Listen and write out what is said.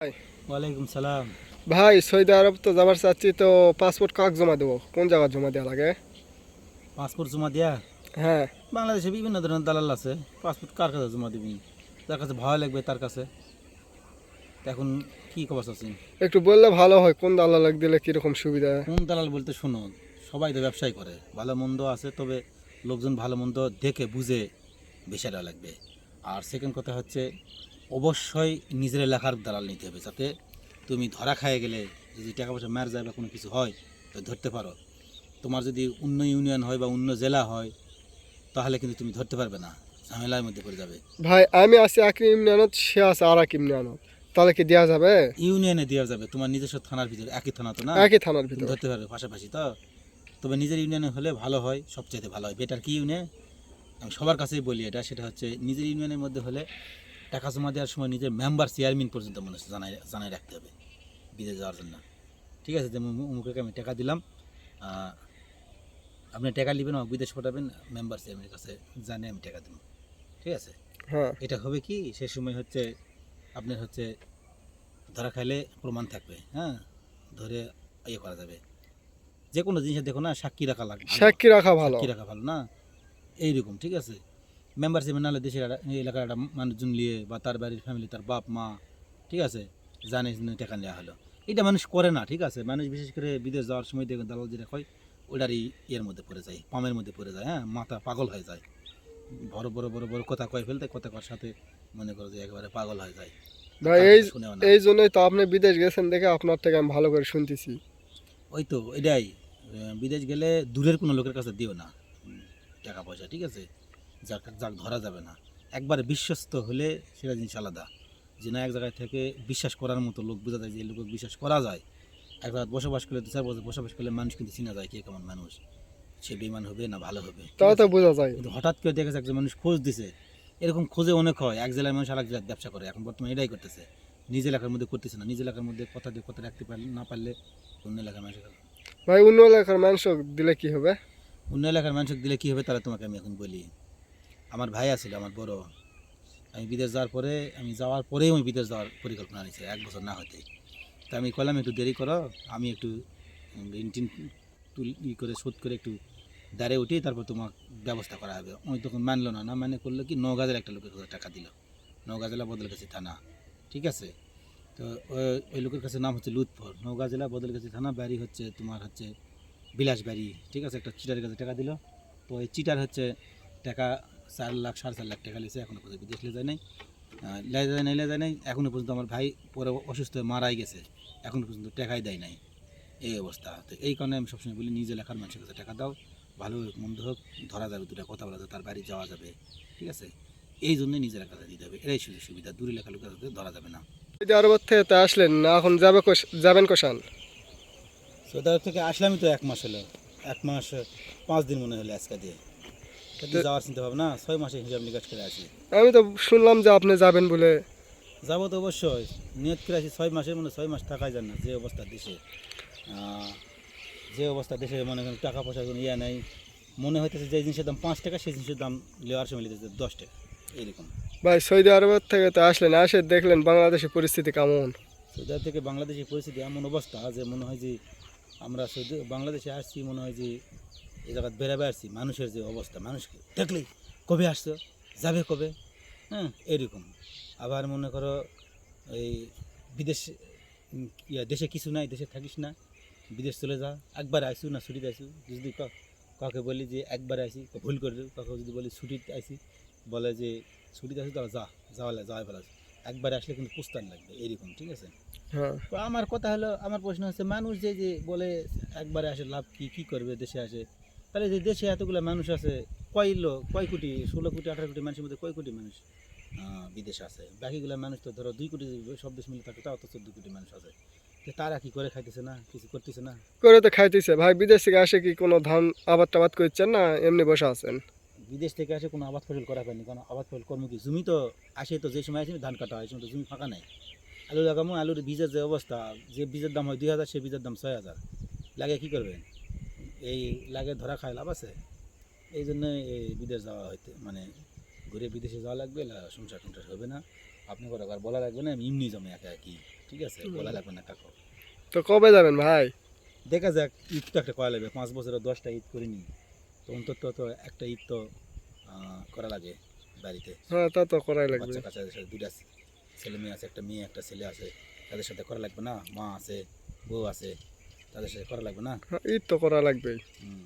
ওয়ালাইকুম সালাম। ভাই সৌদি আরব তো যাবার চাচ্ছি তো পাসপোর্ট কাক জমা দেবো? কোন জায়গায় জমা দেওয়া লাগে? পাসপোর্ট জমা দেয়া? হ্যাঁ। বাংলাদেশে বিভিন্ন ধরনের দালাল আছে। পাসপোর্ট কার কাছে জমা দিবি? যার কাছে ভালো লাগবে তার কাছে। এখন কি খবর আছেন একটু বললে ভালো হয় কোন দালাল দিলে কীরকম সুবিধা? কোন দালাল বলতে শোনো সবাই তো ব্যবসায় করে। ভালো মন্দ আছে তবে লোকজন ভালো মন্দ দেখে বুঝে বেশাটা লাগবে। আর সেকেন্ড কথা হচ্ছে অবশ্যই নিজের এলাকার দালাল নিতে হবে যাতে তুমি ধরা খায় গেলে যদি টাকা পয়সা মার যায় বা কোনো কিছু হয় তো ধরতে পারো। তোমার যদি অন্য ইউনিয়ন হয় বা অন্য জেলা হয় তাহলে কিন্তু তুমি ধরতে পারবে না ঝামেলার মধ্যে পড়ে যাবে। ভাই আমি আছি এক ইমরানত সে আছে আর এক ইমরানত তাহলে কি দেওয়া যাবে? ইউনিয়নে দেওয়া যাবে তোমার নিজস্ব থানার ভিতরে একই থানা তো না? একই থানার ভিতরে। ধরতে পারবে পাশাপাশি তো? তবে নিজের ইউনিয়নে হলে ভালো হয় সবচাইতে ভালো হয়। বেটার কি ইউনিয়ন? আমি সবার কাছেই বলি এটা সেটা হচ্ছে নিজের ইউনিয়নের মধ্যে হলে টাকা জমা দেওয়ার সময় নিজের মেম্বার চেয়ারম্যান পর্যন্ত মনে হচ্ছে জানাই জানাই রাখতে হবে বিদেশ যাওয়ার জন্য। ঠিক আছে যে অমুকে আমি টাকা দিলাম আপনি টাকা নেবেন আমাকে বিদেশ পাঠাবেন মেম্বার চেয়ারম্যানের কাছে জানে আমি টাকা দেবো। ঠিক আছে? হ্যাঁ। এটা হবে কি? সে সময় হচ্ছে আপনার হচ্ছে ধরা খাইলে প্রমাণ থাকবে হ্যাঁ? ধরে ইয়ে করা যাবে। যে কোনো জিনিসের দেখো না সাক্ষী রাখা লাগবে সাক্ষী রাখা ভালো। সাক্ষী রাখা ভালো না? এইরকম ঠিক আছে? মেম্বারশিপ নাহলে দেশের এলাকার একটা মানুষজন নিয়ে বা তার বাড়ির ফ্যামিলি তার বাপ মা ঠিক আছে? জানে টাকা নেওয়া হলো। এটা মানুষ করে না ঠিক আছে? মানুষ বিশেষ করে বিদেশ যাওয়ার সময় দেখবেন দালাল যেটা হয় ওটারই ইয়ের মধ্যে পড়ে যায় পামের মধ্যে পড়ে যায় হ্যাঁ? মাথা পাগল হয়ে যায়। বড় বড় বড় বড় কথা কয়ে ফেলতে কথা কর সাথে মনে করো যে একেবারে পাগল হয়ে যায়। ভাই এই। এই জন্যই তো আপনি বিদেশ গেছেন দেখে আপনার থেকে আমি ভালো করে শুনতেছি। ওই তো এটাই। বিদেশ গেলে দূরের কোনো লোকের কাছে দিও না টাকা পয়সা ঠিক আছে? যাক যাক ধরা যাবে না। একবারে বিশ্বস্ত হলে সেটা জিনিস আলাদা। যে না এক জায়গায় থেকে বিশ্বাস করার মতো লোক বোঝা যায় যে লোক বিশ্বাস করা যায়। এক জায়গায় বসবাস করলে দু চার বছর বসবাস করলে মানুষ কিন্তু চিনা যায় কে কেমন মানুষ। সে বেমান হবে না ভালো হবে। তাও তো বোঝা যায়। কিন্তু হঠাৎ করে দেখেছে একজন মানুষ খোঁজ দিছে। এরকম খোঁজে অনেক হয়। এক জেলার মানুষ আরেক জেলার ব্যবসা করে। এখন বর্তমানে এটাই করতেছে। নিজ এলাকার মধ্যে করতেছে না। নিজ এলাকার মধ্যে কথা দিয়ে কথা রাখতে পারলে না পারলে অন্য এলাকার মানুষের ভাই অন্য এলাকার মানুষ দিলে কি হবে? অন্য এলাকার মানুষ দিলে কী হবে তারা তোমাকে আমি এখন বলি। আমার ভাই আছিল, আমার বড় আমি বিদেশ যাওয়ার পরে, আমি যাওয়ার পরেই আমি বিদেশ যাওয়ার পরিকল্পনা নিয়েছি, এক বছর না হতে তা আমি কইলাম, একটু দেরি করো, আমি একটু ঋণ টিন তুল, ই করে, শোধ করে একটু দাঁড়ে উঠি, তারপর তোমার ব্যবস্থা করা হবে। ওই তখন মানলো না না মানে করল কি নগাজের একটা লোকের কাছে টাকা দিল। নওগাঁ জেলা বদলগাছি থানা, ঠিক আছে? তো ওই- ওই লোকের কাছে নাম হচ্ছে লুৎফর। নওগাঁ জেলা বদলগাছি থানা, বাড়ি হচ্ছে তোমার হচ্ছে বিলাস বাড়ি ঠিক আছে? একটা চিটারের কাছে টাকা দিল। তো এই চিটার হচ্ছে টাকা চার লাখ সাড়ে চার লাখ টাকা লিছে এখনও পর্যন্ত বিদেশ লে যায় নাই। লে যায় নাই লে যায় নাই এখনও পর্যন্ত আমার ভাই পরে অসুস্থ হয়ে মারাই গেছে এখনও পর্যন্ত টাকাই দেয় নাই এই অবস্থা। তো এই কারণে আমি সবসময় বলি নিজ এলাকার মানুষের কাছে টাকা দাও ভালো হোক মন্দ হোক ধরা যাবে দুটা কথা বলা যাবে তার বাড়ি যাওয়া যাবে ঠিক আছে? এই জন্যই নিজের এলাকাতে দিতে হবে এটাই সুযোগ সুবিধা দূর এলাকার লোকের কাছে ধরা যাবে না। সৌদি আরব থেকে তো আসলেন না এখন যাবে যাবেন কোশান? সৌদি আরব থেকে আসলামই তো এক মাস হলো এক মাস পাঁচ দিন মনে হলো আজকে দিয়ে। যাওয়ার চিন্তা ভাবনা ছয় মাসে হিসাব নিকাশ করে আছি। আমি তো শুনলাম যে আপনি যাবেন বলে। যাব তো অবশ্যই। নিয়ত করে আছি ছয় মাসের মানে ছয় মাস থাকাই যায় না যে অবস্থা দেশে। যে অবস্থা দেশে মনে করেন টাকা পয়সা কোনো ইয়ে নেই। মনে হইতেছে যে জিনিসের দাম পাঁচ টাকা সেই জিনিসের দাম নেওয়ার সময় লিখেছে দশ টাকা এইরকম। ভাই সৌদি আরব থেকে তো আসলেন আসে দেখলেন বাংলাদেশের পরিস্থিতি কেমন। সৌদি আরব থেকে বাংলাদেশের পরিস্থিতি এমন অবস্থা যে মনে হয় যে আমরা সৌদি বাংলাদেশে আসছি মনে হয় যে এই জায়গায় বেড়াবে আসছি মানুষের যে অবস্থা মানুষকে দেখলেই কবে আসছো যাবে কবে? হ্যাঁ এরকম আবার মনে করো এই বিদেশ ইয়া দেশে কিছু নাই দেশে থাকিস না বিদেশ চলে যা একবার আইসু না ছুটিতে আইসু? যদি কাউকে বলি যে একবার আইসি ভুল করে। কাউকে যদি বলি ছুটিতে আইসি বলে যে ছুটিতে আসি তাহলে যা যাওয়া যাওয়াই ভালো একবার আসলে কিন্তু পুস্তান লাগবে এরকম ঠিক আছে? হ্যাঁ। তো আমার কথা হলো আমার প্রশ্ন হচ্ছে মানুষ যে যে বলে একবারে আসে লাভ কি কি করবে দেশে আসে? তাহলে যে দেশে এতগুলো মানুষ আছে কয় লোক কয় কোটি ষোলো কোটি আঠারো কোটি মানুষের মধ্যে কয় কোটি মানুষ বিদেশে আছে? বাকিগুলো মানুষ তো ধরো দুই কোটি সব দেশ মিলে থাকে তাও তো চোদ্দ কোটি মানুষ আছে। তারা কি করে খাইতেছে না? কিছু করতেছে না? করে তো খাইতেছে। ভাই বিদেশ থেকে আসে কি কোনো ধান আবাদ টাবাদ করছেন না এমনি বসে আছেন? বিদেশ থেকে আসে কোনো আবাদ ফসল করা হয়নি কারণ আবাদ ফসল কর্ম কি? জমি তো আসে তো যে সময় আসে ধান কাটা হয় সময় তো জমি ফাঁকা নাই। আলু লাগামো আলুর বীজের যে অবস্থা যে বীজের দাম হয় দুই হাজার সেই বীজের দাম ছয় হাজার। লাগে কি করবেন? এই লাগে ধরা খায় লাভ আছে। এই জন্য এই বিদেশ যাওয়া হইতে মানে ঘুরে বিদেশে যাওয়া লাগবে সংসার টংসার হবে না। আপনি করে আর বলা লাগবে না আমি এমনি জমে একা কি ঠিক আছে? বলা লাগবে না কাকু তো কবে যাবেন ভাই? দেখা যাক ঈদ তো একটা করা লাগবে পাঁচ বছরে দশটা ঈদ করিনি। তো অন্তত তো একটা ঈদ তো করা লাগে বাড়িতে। হ্যাঁ তা তো করাই লাগবে। বাচ্চা কাচ্চাদের সাথে দুটা ছেলে মেয়ে আছে একটা মেয়ে একটা ছেলে আছে। তাদের সাথে করা লাগবে না? মা আছে বউ আছে। তাদের সাথে করা লাগবে না? এই তো করা লাগবেই। হুম।